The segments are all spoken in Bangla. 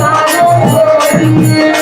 சாதம்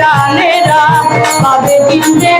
খ্রিস্টানেরা পাবে জিন্দে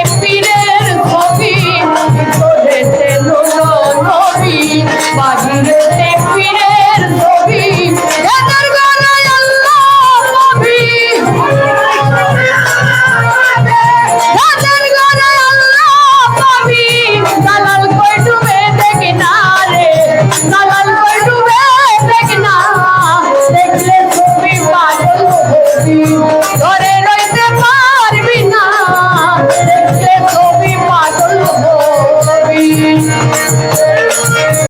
ধরে